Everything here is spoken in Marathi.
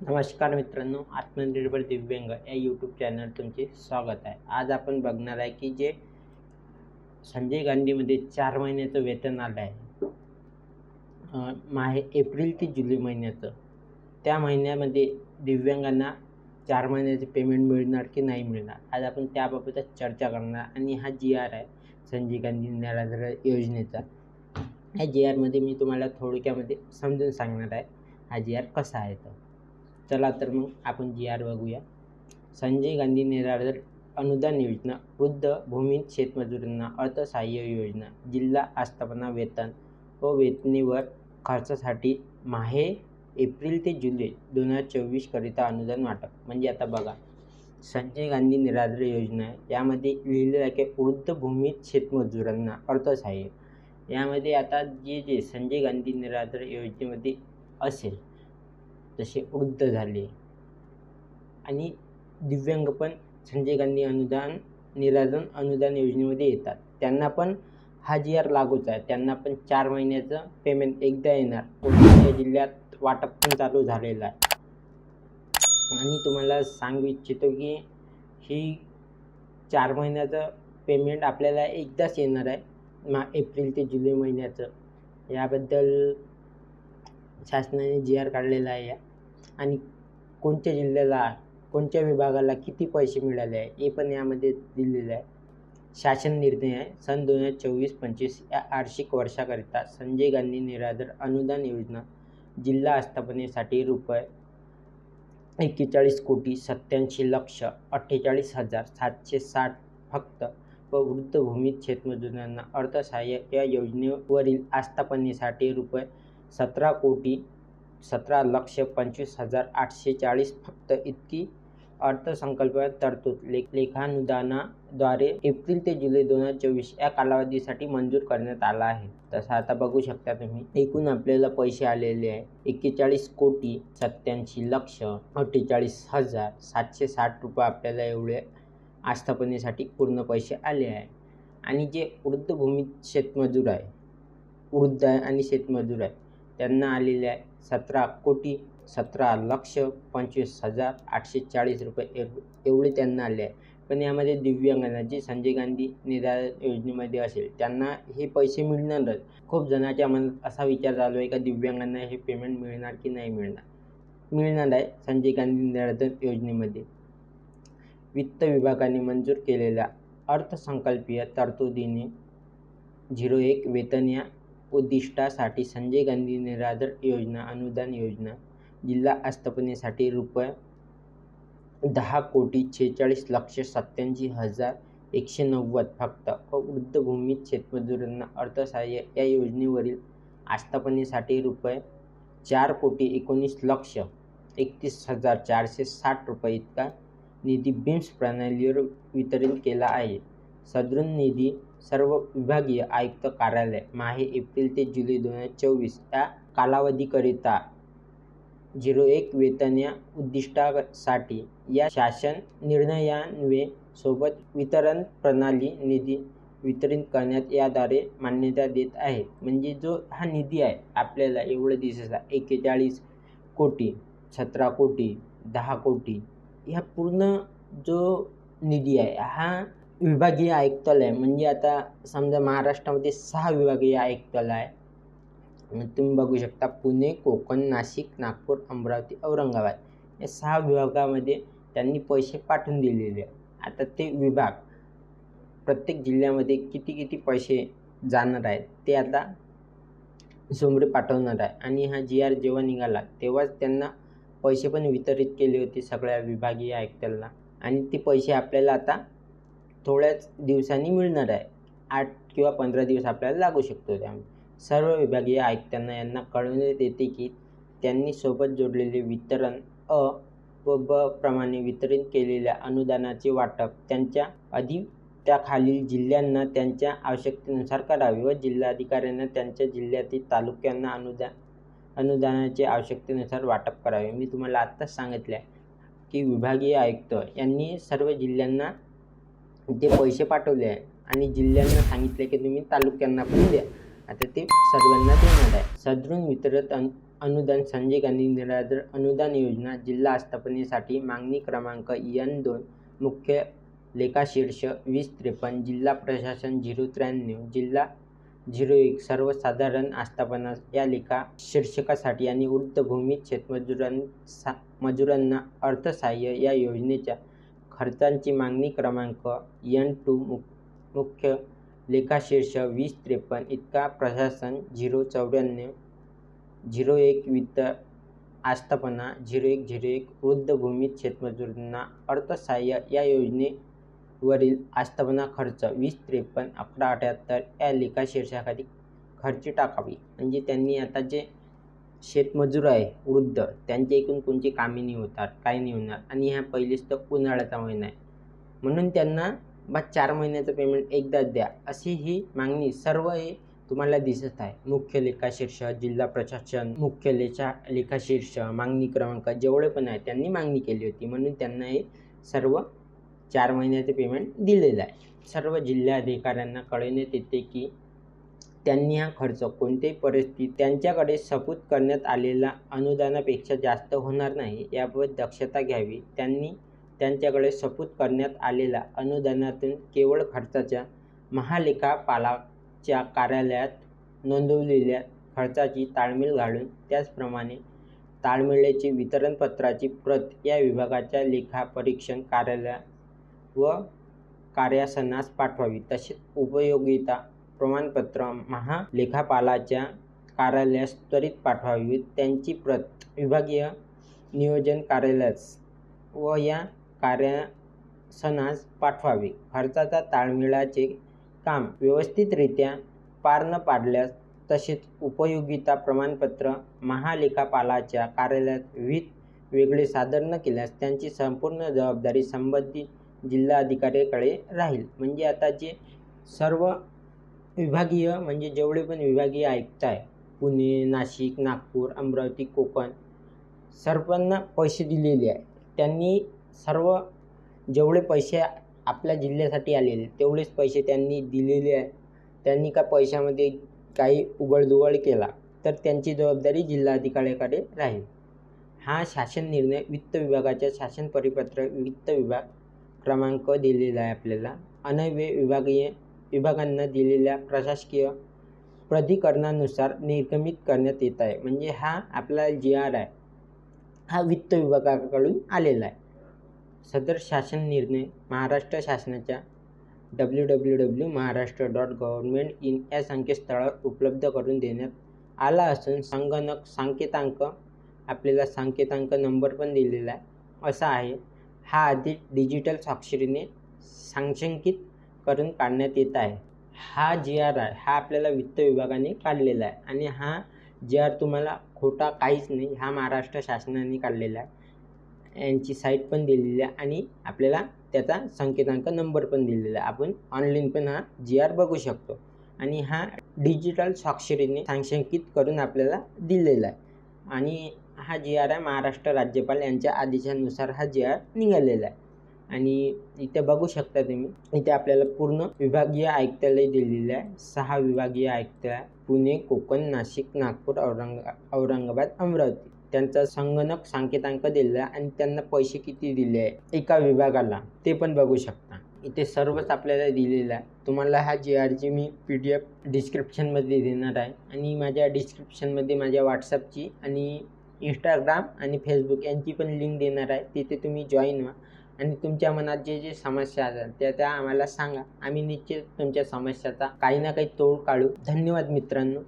नमस्कार मित्रांनो आत्मनिर्भर दिव्यांग या यूट्यूब चॅनल तुमचे स्वागत आहे. आज आपण बघणार आहे की जे संजय गांधीमध्ये चार महिन्याचं वेतन आलं आहे. माहे एप्रिल ते जुलै महिन्याचं. त्या महिन्यामध्ये दिव्यांगांना चार महिन्याचे पेमेंट मिळणार की नाही मिळणार? आज आपण त्याबाबतच चर्चा करणार आणि हा जी आर आहे संजय गांधी निराधार योजनेचा. ह्या जी आरमध्ये मी तुम्हाला थोडक्यामध्ये समजून सांगणार आहे हा जी आर कसा आहे तर चला तर मग आपण जी आर बघूया. संजय गांधी निराधार अनुदान योजना वृद्ध भूमिहीन शेतमजुरांना अर्थसहाय्य योजना जिल्हा आस्थापना वेतन व वेतनेवर खर्चासाठी माहे एप्रिल ते जुलै दोन हजार चोवीसकरिता अनुदान वाटप. म्हणजे आता बघा संजय गांधी निराधार योजना यामध्ये लिहिलेलं आहे की वृद्ध भूमित शेतमजुरांना अर्थसहाय्य. यामध्ये आता जे जे संजय गांधी निराधार योजनेमध्ये असेल जसे वृद्ध झाले. आणि दिव्यांग पण संजय गांधी अनुदान निराधन अनुदान योजनेमध्ये येतात. त्यांना पण हा जी आर लागूच आहे. त्यांना पण चार महिन्याचं पेमेंट एकदा येणार. कोल्हापूर जिल्ह्यात वाटप पण चालू झालेलं आहे. आणि तुम्हाला सांगू इच्छितो की ही चार महिन्याचं पेमेंट आपल्याला एकदाच येणार आहे. मा एप्रिल ते जुलै महिन्याचं. याबद्दल शासनाने जी आर काढलेला आहे. आणि कोणत्या जिल्ह्याला कोणत्या विभागाला किती पैसे मिळाले आहे हे पण यामध्ये दिलेलं आहे. शासन निर्णय आहे सन दोन हजार चोवीस पंचवीस या आर्षिक वर्षाकरिता संजय गांधी निराधार अनुदान योजना जिल्हा आस्थापनेसाठी रुपये एक्केचाळीस कोटी सत्याऐंशी लक्ष अठ्ठेचाळीस हजार सातशे साठ फक्त व वृद्धभूमीत शेतमजुरांना अर्थसहाय्य या योजनेवरील आस्थापनेसाठी रुपये सतरा कोटी सतरा लक्ष पंचवीस हजार आठशे चाळीस फक्त इतकी अर्थसंकल्पात तरतूद ले लेखानुदानाद्वारे एप्रिल ते जुलै दोन हजार चोवीस या कालावधीसाठी मंजूर करण्यात आला आहे. तसं आता बघू शकता तुम्ही एकूण आपल्याला पैसे आलेले आहे. एक्केचाळीस कोटी सत्याऐंशी लक्ष अठ्ठेचाळीस हजार सातशे साठ रुपये आपल्याला एवढे आस्थापनेसाठी पूर्ण पैसे आले आहे. आणि जे वृद्धभूमीत शेतमजूर आहे वृद्ध आहे आणि शेतमजूर आहे त्यांना आलेले आहे सतरा कोटी सतरा लक्ष पंचवीस हजार आठशे चाळीस रुपये एव एवढे त्यांना आले आहे पण यामध्ये दिव्यांगांना जे संजय गांधी निराधार योजनेमध्ये असेल त्यांना हे पैसे मिळणारच. खूप जणाच्या मनात असा विचार चालू आहे का दिव्यांगांना हे पेमेंट मिळणार की नाही मिळणार? मिळणार आहे संजय गांधी निराधार योजनेमध्ये. वित्त विभागाने मंजूर केलेल्या अर्थसंकल्पीय तरतुदीने झिरो एक वेतन या उद्दिष्टासाठी संजय गांधी निराधार योजना अनुदान योजना जिल्हा आस्थापनेसाठी रुपये दहा कोटी छेचाळीस लक्ष सत्याऐंशी हजार एकशे नव्वद फक्त वृद्धभूमीत शेतमजुरांना अर्थसहाय्य या योजनेवरील आस्थापनेसाठी रुपये चार कोटी एकोणीस लक्ष एकतीस हजार चारशे साठ रुपये इतका निधी बिम्स प्रणालीवर वितरित केला आहे. सदृन निधी सर्व विभागीय आयुक्त कार्यालय माहे एप्रिल ते जुलै दोन हजार चोवीस या कालावधीकरिता झिरो एक वेतन या उद्दिष्टासाठी या शासन निर्णयान्वये सोबत वितरण प्रणाली निधी वितरित करण्यात याद्वारे मान्यता देत आहे. म्हणजे जो हा निधी आहे आपल्याला एवढं दिसायचा एक्केचाळीस कोटी सतरा कोटी दहा कोटी ह्या पूर्ण जो निधी आहे हा विभागीय आयुक्तालय म्हणजे आता समजा महाराष्ट्रामध्ये सहा विभागीय आयुक्तालय आहे. तुम्ही बघू शकता पुणे कोकण नाशिक नागपूर अमरावती औरंगाबाद. या सहा विभागामध्ये त्यांनी पैसे पाठवून दिलेले आहे आता ते विभाग प्रत्येक जिल्ह्यामध्ये किती किती पैसे जाणार आहेत ते आता सोमरे पाठवणार आहे. आणि हा जी आर जेव्हा निघाला तेव्हाच त्यांना पैसे पण वितरित केले होते सगळ्या विभागीय आयुक्तांना आणि ते पैसे आपल्याला आता थोड्याच दिवसांनी मिळणार आहे. आठ किंवा पंधरा दिवस आपल्याला लागू शकतो त्यामुळे. सर्व विभागीय आयुक्तांना यांना कळविण्यात येते की त्यांनी सोबत जोडलेले वितरण अ व ब प्रमाणे वितरित केलेल्या अनुदानाचे वाटप त्यांच्या अधिक त्याखालील जिल्ह्यांना त्यांच्या आवश्यकतेनुसार करावे व जिल्हाधिकाऱ्यांना त्यांच्या जिल्ह्यातील तालुक्यांना अनुदान अनुदानाचे आवश्यकतेनुसार वाटप करावे. मी तुम्हाला आत्ताच सांगितले आहे की विभागीय आयुक्त यांनी सर्व जिल्ह्यांना ते पैसे पाठवले आहे. आणि जिल्ह्यांना सांगितले की तुम्ही तालुक्यांना पण द्या. आता ते सर्वांना देणार आहे. सदृन वितरत अन अनुदान संजय गांधी निराधार अनुदान योजना जिल्हा आस्थापनेसाठी मागणी क्रमांक एन दोन मुख्य लेखाशीर्ष वीस त्रेपन्न जिल्हा प्रशासन झिरो त्र्याण्णव जिल्हा झिरो एक सर्वसाधारण आस्थापना या लेखा शीर्षकासाठी आणि वृद्धभूमीत शेतमजुरां सा मजुरांना अर्थसहाय्य या योजनेच्या खर्चांची मागणी क्रमांक यन टू मु मुख्य लेखाशीर्ष वीस त्रेपन्न इतका प्रशासन झिरो चौऱ्याण्णव झिरो एक वित्त आस्थापना झिरो एक झिरो एक वृद्धभूमीत शेतमजुरांना अर्थसहाय्य या योजनेवरील आस्थापना खर्च वीस त्रेपन्न अकरा अठ्याहत्तर या लेखाशीर्षाखाली खर्ची टाकावी. म्हणजे त्यांनी आता जे शेतमजूर आहे वृद्ध त्यांचे एकूण कोणची कामे नाही होतात काही नाही होणार. आणि ह्या पहिलेच तर उन्हाळ्याचा महिना आहे. म्हणून त्यांना बा चार महिन्याचं पेमेंट एकदाच द्या. अशी ही मागणी सर्व हे तुम्हाला दिसत आहे. मुख्य लेखाशीर्ष जिल्हा प्रशासन मुख्य लेखा लेखाशीर्ष मागणी क्रमांक जेवढे पण आहे त्यांनी मागणी केली होती. म्हणून त्यांना हे सर्व चार महिन्याचे पेमेंट दिलेलं आहे. सर्व जिल्हाधिकाऱ्यांना कळविण्यात येते की त्यांनी हा खर्च कोणत्याही परिस्थितीत त्यांच्याकडे सपूत करण्यात आलेला अनुदानापेक्षा जास्त होणार नाही याबाबत दक्षता घ्यावी. त्यांनी त्यांच्याकडे सपूत करण्यात आलेल्या अनुदानातून केवळ खर्चाच्या महालेखापालाच्या कार्यालयात नोंदवलेल्या खर्चाची ताळमेळ घालून त्याचप्रमाणे ताळमेळेची वितरणपत्राची प्रत या विभागाच्या लेखापरीक्षण कार्यालयात व कार्यासनास पाठवावी तसेच उपयोगिता प्रमाणपत्र महालेखापालाच्या कार्यालयास त्वरित पाठवावी. त्यांची प्रत विभागीय नियोजन कार्यालयास व या कार्यासनास पाठवावी. खर्चाचा ताळमेळाचे काम व्यवस्थितरित्या पार न पाडल्यास तसेच उपयोगिता प्रमाणपत्र महालेखापालाच्या कार्यालयात विहित वेगळे सादर न केल्यास त्यांची संपूर्ण जबाबदारी संबंधित जिल्हाधिकाऱ्याकडे राहील. म्हणजे आता जे सर्व विभागीय म्हणजे जेवढे पण विभागीय आयुक्त आहे पुणे नाशिक नागपूर अमरावती कोकण सर्वांना पैसे दिलेले आहे त्यांनी सर्व जेवढे पैसे आपल्या जिल्ह्यासाठी आलेले तेवढेच पैसे त्यांनी दिलेले आहे त्यांनी का पैशामध्ये काही उघडधुघड केला तर त्यांची जबाबदारी जिल्हाधिकाऱ्याकडे राहील. हा शासन निर्णय वित्त विभागाच्या शासन परिपत्र वित्त विभाग क्रमांक दिलेला आहे आपल्याला. अनव्य विभागीय विभागांना दिलेल्या प्रशासकीय प्राधिकरणानुसार निर्गमित करण्यात येत आहे. म्हणजे हा आपला जी आर आहे. हा वित्त विभागाकडून आलेला आहे. सदर शासन निर्णय महाराष्ट्र शासनाच्या W W W Maharashtra dot government in या संकेतस्थळावर उपलब्ध करून देण्यात आला असून संगणक सांकेतांक आपल्याला सांकेतांक नंबर पण दिलेला आहे. असा आहे. हा आधी डिजिटल स्वाक्षरीने सांशंकित करून काढण्यात येत आहे. हा जी आर आहे. हा आपल्याला वित्त विभागाने काढलेला आहे. आणि हा जी आर तुम्हाला खोटा काहीच नाही हा महाराष्ट्र शासनाने काढलेला आहे. यांची साईट पण दिलेली आहे आणि आपल्याला त्याचा संकेतांक नंबर पण दिलेला आहे. आपण ऑनलाईन पण हा जी आर बघू शकतो. आणि हा डिजिटल स्वाक्षरीने सांशंकित करून आपल्याला दिलेला आहे. आणि हा जी आर आहे महाराष्ट्र राज्यपाल यांच्या आदेशानुसार हा जी आर निघालेला आहे. आणि इथे बघू शकता तुम्ही इथे आपल्याला पूर्ण विभागीय आयुक्तालय दिलेलं आहे. सहा विभागीय आयुक्तालय पुणे कोकण नाशिक नागपूर औरंग औरंगाबाद अमरावती. त्यांचा संगणक सांकेतांक दिलेला आहे आणि त्यांना पैसे किती दिले आहे एका विभागाला ते पण बघू शकता. इथे सर्वच आपल्याला दिलेलं आहे. तुम्हाला हा जी आरची मी पी डी एफ डिस्क्रिप्शनमध्ये देणार आहे. आणि माझ्या डिस्क्रिप्शनमध्ये माझ्या व्हॉट्सअपची आणि इंस्टाग्राम आणि फेसबुक यांची पण लिंक देणार आहे. तिथे तुम्ही जॉईन व्हा. आणि तुमच्या मनात जे जे समस्या असतात त्या त्या आम्हाला सांगा. आम्ही निश्चित तुमच्या समस्याचा काही ना काही तोड काढू. धन्यवाद मित्रांनो.